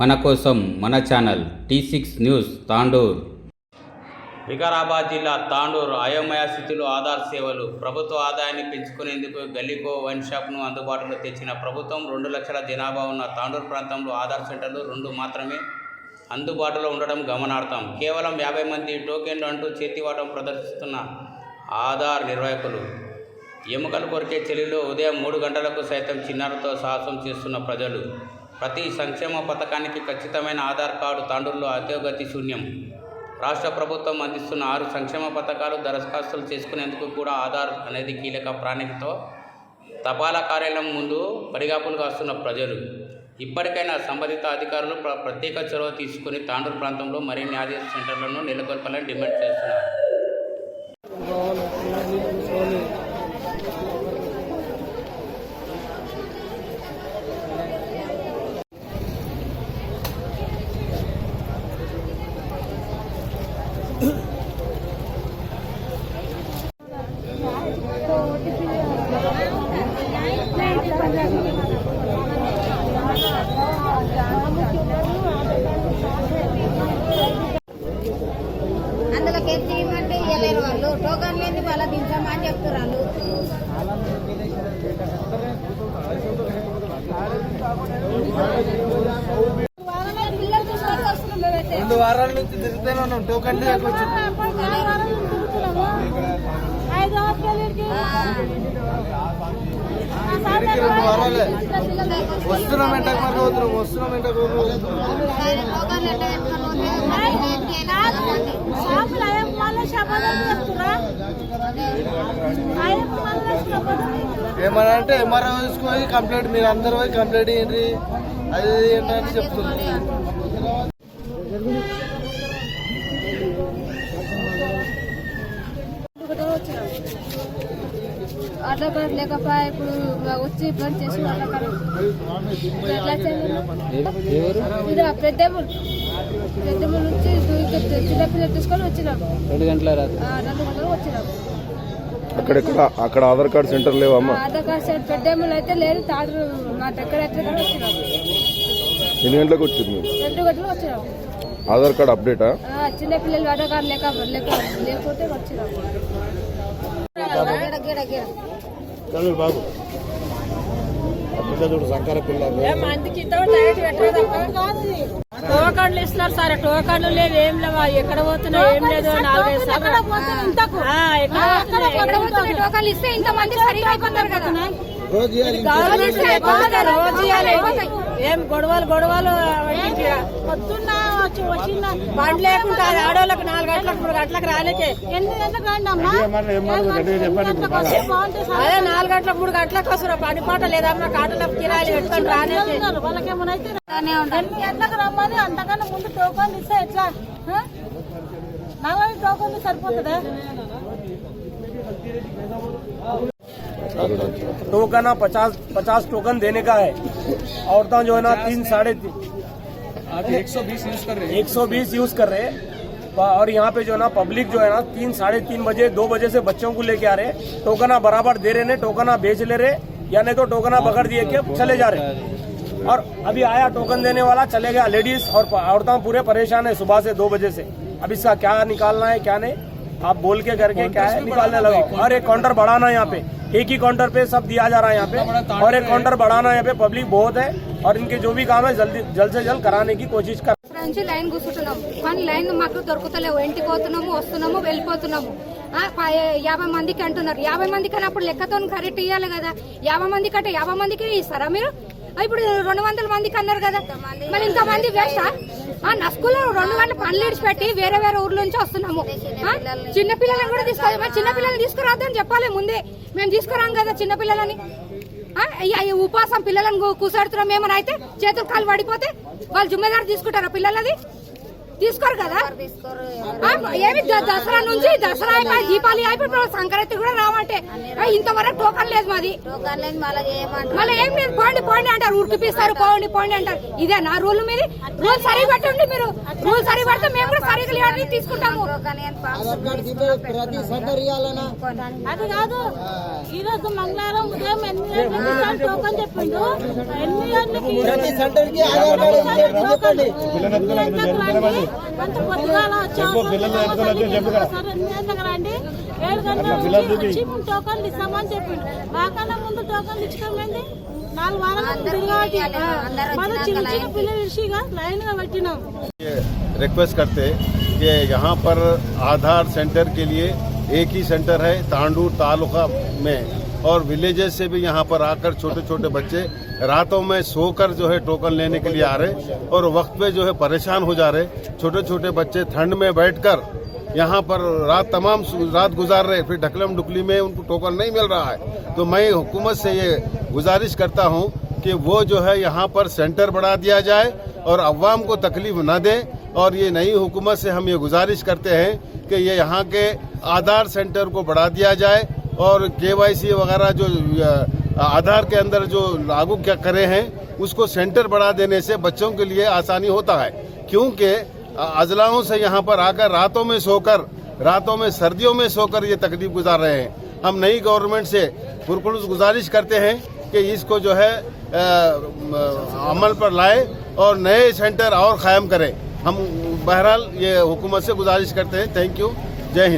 మన కోసం మన channel T six news Tandur. Vikarabad జిల్లా తాండూరు అయోమయ స్థితిలో ఆధార్ సేవలు ప్రభుత్వ ఆదాయాన్ని పెంచుకునేందుకు గల్లీకో వైన్ షాప్ను అందుబాటులో తెచ్చిన ప్రభుత్వం రెండు లక్షల జనాభా ఉన్న తాండూరు ప్రాంతంలో ఆధార్ సెంటర్లు రెండు మాత్రమే అందుబాటులో ఉండడం గమనార్థం కేవలం యాభై మంది టోకెన్లు అంటూ చేతివాటం ప్రదర్శిస్తున్న ఆధార్ నిర్వాహకులు ఎముకలు కొరికే చెలిలో ఉదయం మూడు గంటలకు సైతం చిన్నారులతో సాహసం చేస్తున్న ప్రజలు. ప్రతి సంక్షేమ పథకానికి ఖచ్చితమైన ఆధార్ కార్డు తాండూరులో అత్యోగతి శూన్యం. రాష్ట్ర ప్రభుత్వం అందిస్తున్న ఆరు సంక్షేమ పథకాలు దరఖాస్తులు చేసుకునేందుకు కూడా ఆధార్ అనేది కీలక ప్రాణికతో తపాలా కార్యాలయం ముందు పడిగాపులు కాస్తున్న ప్రజలు. ఇప్పటికైనా సంబంధిత అధికారులు ప్ర- ప్రత్యేక చొరవ తీసుకుని తాండూరు ప్రాంతంలో మరిన్ని ఆదేశ సెంటర్లను నెలకొల్పాలని డిమాండ్ చేస్తున్నారు. ఇవ్వమంటే ఇవ్వలేరు వాళ్ళు. టోకన్ లేని వాళ్ళ దించమా అని చెప్తారు వాళ్ళు. పిల్లలు తీసుకొని వస్తున్నాం మేమైతే. రెండు వారాల నుంచి తిరుగుతూనే ఉన్నాం. టోకన్ వారాలే వస్తున్నాం ఎంట మరి పోతున్నాం వస్తున్నాం ఎంట ఏమన్నా అంటే ఎంఆర్ఓ తీసుకొని కంప్లైంట్ మీరు అందరు పోయి కంప్లైంట్ ఏంటి అది ఏంటని చెప్తున్నారు. ఆధార్ కార్డు లేకపోయా ఇప్పుడు వచ్చి పని. చేసి ఆధార్ కార్డు ఇది పెద్దమ్ముల నుంచి చిన్నపిల్లలు తీసుకొని వచ్చినాం. రెండు గంటల రాత్రి. ఆ, రెండు గంటలకు వచ్చినాం. అక్కడెక్కడ? అక్కడ ఆధార్ కార్డ్ సెంటర్ లేవమ్మా? ఆధార్ కార్డు సెట్ పెద్దమ్ములు అయితే లేదు తాడు మా దగ్గర ఎట్లా కూడా వచ్చినాం. ఎన్ని గంటలకు వచ్చింది? మీరు రెండు గంటలకు వచ్చినాం. ఆధార్ కార్డ్ అప్డేటా? చిన్నపిల్లలు ఆధార్ కార్డు లేక లేక లేకపోతే వచ్చినాం. గిడ గిడ గిడ చదువు బాబు. సంకర టోకన్లు ఇస్తున్నారు సార్ టోకన్లు లేవు ఏం లేవా? ఎక్కడ పోతున్నా ఏం లేదు నాలుగైదు సార్లు. ఆ, ఎక్కడ పోతున్నా, టోకన్లు ఇస్తే ఇంతమంది సరిగా అయిపోతారు కదా. ఏం గొడవలు గొడవలు పొద్దున్న వచ్చి వచ్చిన బండి లేకుండా ఆడవాళ్ళకి నాలుగు గంటలకు మూడు గంటలకు రాలేకే ఎన్ని గంటలకు రండి అమ్మా? అదే నాలుగు గంటలకు మూడు గంటలకు వస్తారు. పని పాట లేదమ్మా కాటలకు కిరాయిలు పెట్టుకొని రానేకే. వాళ్ళకేమనైతే ఎన్ని గంటలకు రమ్మని అంతకన్నా ముందు టోకన్ ఇస్తే ఎట్లా? ఆ? నలభై టోకన్లు సరిపోతుందా? टोकन ना पचास पचास टोकन देने का है। औरतें जो है ना तीन साढ़े एक सौ बीस यूज़ कर रहे एक सौ बीस यूज़ कर रहे हैं। और यहाँ पे जो है ना पब्लिक जो है ना तीन साढ़े तीन बजे दो बजे से बच्चों को लेके आ रहे हैं। टोकना बराबर दे रहे ने टोकना बेच ले रहे या नहीं तो टोकना पकड़ दिए के चले जा रहे और अभी आया टोकन देने वाला चले गया लेडीज़ और औरतें पूरे परेशान है सुबह से दो बजे से। अब इसका क्या निकालना है क्या नहीं? आप बोल के करके क्या है निकालने लगाओ और एक काउंटर बढ़ाना है यहाँ पे एक ही काउंटर पे सब दिया जा रहा है यहाँ पे और एक काउंटर बढ़ाना है यहाँ पे पब्लिक बहुत है और इनके जो भी काम है जल्दी जल्द से जल्द कराने की कोशिश कर నుంచి లైన్ కూర్చుంటున్నాం కానీ లైన్ మాకు దొరుకుతలేవు ఇంటికి పోతున్నాము వస్తున్నాము వెళ్ళిపోతున్నాము ఆ, ప- యాభై మందికి అంటున్నారు యాభై మందికి అన్నప్పుడు లెక్కతో కరెక్ట్ ఇవ్వాలి కదా యాభై మందికి అంటే యాభై మందికి ఇస్తారా మీరు ఆ, ఇప్పుడు రెండు వందల మందికి అన్నారు కదా మరి ఇంతమంది వేస్టా నా స్కూల్లో రెండు గంటల పనులు ఇడిచిపెట్టి వేరే వేరే ఊర్ల నుంచి వస్తున్నాము. చిన్నపిల్లలను చిన్న కూడా తీసుకోవాలి మరి చిన్నపిల్లల్ని పిల్లల్ని తీసుకురాద్దని చెప్పాలి ముందే. మేము తీసుకురాం కదా చిన్న పిల్లలని. ఉపాసం పిల్లలను కూసాడుతున్నాం ఏమైనా అయితే చేతులు కాలు పడిపోతే వాళ్ళు జుమ్మేదారు తీసుకుంటారా పిల్లలది? తీసుకోరు కదా? ఏమి దసరా నుంచి దసరా అయిపోయి దీపావళి అయిపోయి సంక్రాంతి కూడా రావంటే. ఇంతవరకు టోకన్ లేదు మాది. మళ్ళీ ఏం లేదు పోండి పోండి అంటారు ఉరికిపిస్తారు పోండి పోండి అంటారు. ఇదే నా రూల్ మీది. రూల్ సరిగా పెట్టండి మీరు. రూల్ సరిగా పెడితే మేము కూడా సరిగా లేదని తీసుకుంటాము. అది కాదు. ఈ రోజు మంగళవారం ఉదయం ఎనిమిది గంటలకు టోకన్ చెప్పిండు. ఎనిమిది గంటలకి ప్రతి సెంటర్ కి చెప్పండి ఎనిమిది గంటలకు రండి అంత పొద్దుగాల వచ్చాము సరే ఎనిమిది గంటలకు రండి ఏడు గంటలకు వచ్చి మేము టోకన్లు ఇస్తామని చెప్పిండు మాకన్నా ముందు టోకన్లు ఇచ్చుకోమండి నాలుగు వారాల తిరగాటి మన చిన్న చిన్న పిల్లలు ఇచ్చిగా లైన్ గా పెట్టినాం ये रिक्वेस्ट करते कि यहाँ पर आधार सेंटर के लिए एक ही सेंटर है तांडूर तालुका में और विलेजेस से भी यहाँ पर आकर छोटे छोटे बच्चे रातों में सोकर जो है टोकन लेने के लिए आ रहे और वक्त पे जो है परेशान हो जा रहे छोटे छोटे बच्चे ठंड में बैठकर यहाँ पर रात तमाम रात गुजार रहे फिर ढकलम डुकली में उनको टोकन नहीं मिल रहा है। तो मैं हुकूमत से ये गुजारिश करता हूँ कि वो जो है यहाँ पर सेंटर बढ़ा दिया जाए और अवाम को तकलीफ़ न दे और ये नई हुकूमत से हम ये गुजारिश करते हैं कि ये यहाँ के आधार सेंटर को बढ़ा दिया जाए और केवाईसी वगैरह जो आधार के अंदर जो लागू क्या करे हैं उसको सेंटर बढ़ा देने से बच्चों के लिए आसानी होता है। क्योंकि अजलाओं से यहाँ पर आकर रातों में सोकर रातों में सर्दियों में सोकर ये तकलीफ़ गुजार रहे हैं। हम नई गवर्नमेंट से पुरपुरुष गुजारिश करते हैं कि इसको जो है म, अमल पर लाए और नए सेंटर और कायम करें। हम बहरहाल ये हुकूमत से गुजारिश करते हैं। Thank you. जय हिंद।